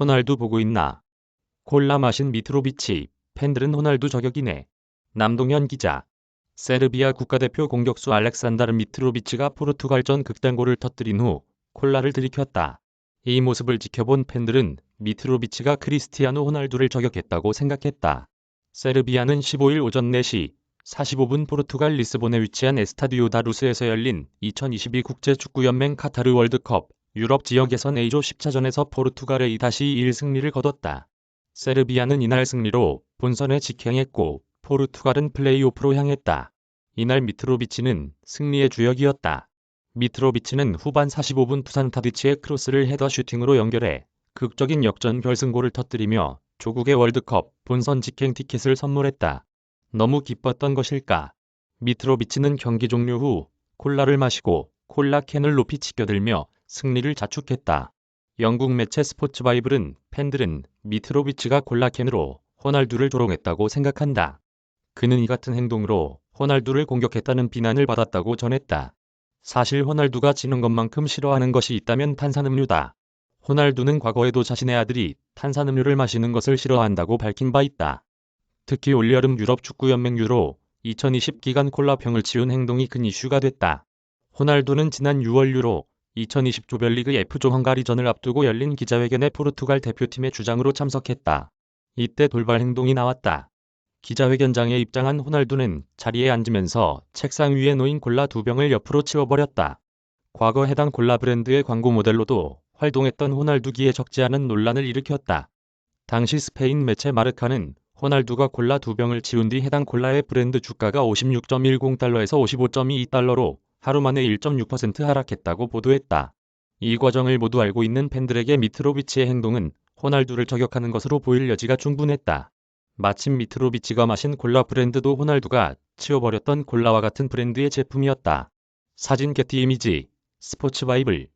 호날두 보고 있나? 콜라 마신 미트로비치, 팬들은 호날두 저격이네. 남동현 기자. 세르비아 국가대표 공격수 알렉산다르 미트로비치가 포르투갈전 극단골을 터뜨린 후 콜라를 들이켰다. 이 모습을 지켜본 팬들은 미트로비치가 크리스티아노 호날두를 저격했다고 생각했다. 세르비아는 15일 오전 4시 45분 포르투갈 리스본에 위치한 에스타디오 다루스에서 열린 2022 국제축구연맹 카타르 월드컵 유럽 지역 예선 A조 10차전에서 포르투갈의 2-1 승리를 거뒀다. 세르비아는 이날 승리로 본선에 직행했고 포르투갈은 플레이오프로 향했다. 이날 미트로비치는 승리의 주역이었다. 미트로비치는 후반 45분 투산 타디치의 크로스를 헤더 슈팅으로 연결해 극적인 역전 결승골을 터뜨리며 조국의 월드컵 본선 직행 티켓을 선물했다. 너무 기뻤던 것일까? 미트로비치는 경기 종료 후 콜라를 마시고 콜라 캔을 높이 치켜들며 승리를 자축했다. 영국 매체 스포츠 바이블은 팬들은 미트로비치가 콜라 캔으로 호날두를 조롱했다고 생각한다. 그는 이 같은 행동으로 호날두를 공격했다는 비난을 받았다고 전했다. 사실 호날두가 지는 것만큼 싫어하는 것이 있다면 탄산음료다. 호날두는 과거에도 자신의 아들이 탄산음료를 마시는 것을 싫어한다고 밝힌 바 있다. 특히 올여름 유럽 축구연맹 유로 2020 기간 콜라병을 치운 행동이 큰 이슈가 됐다. 호날두는 지난 6월 유로 2020 조별리그 F조 헝가리전을 앞두고 열린 기자회견에 포르투갈 대표팀의 주장으로 참석했다. 이때 돌발 행동이 나왔다. 기자회견장에 입장한 호날두는 자리에 앉으면서 책상 위에 놓인 콜라 두 병을 옆으로 치워버렸다. 과거 해당 콜라 브랜드의 광고 모델로도 활동했던 호날두기에 적지 않은 논란을 일으켰다. 당시 스페인 매체 마르카는 호날두가 콜라 두 병을 치운 뒤 해당 콜라의 브랜드 주가가 56.10달러에서 55.22달러로 하루 만에 1.6% 하락했다고 보도했다. 이 과정을 모두 알고 있는 팬들에게 미트로비치의 행동은 호날두를 저격하는 것으로 보일 여지가 충분했다. 마침 미트로비치가 마신 콜라 브랜드도 호날두가 치워버렸던 콜라와 같은 브랜드의 제품이었다. 사진 게티 이미지 스포츠 바이블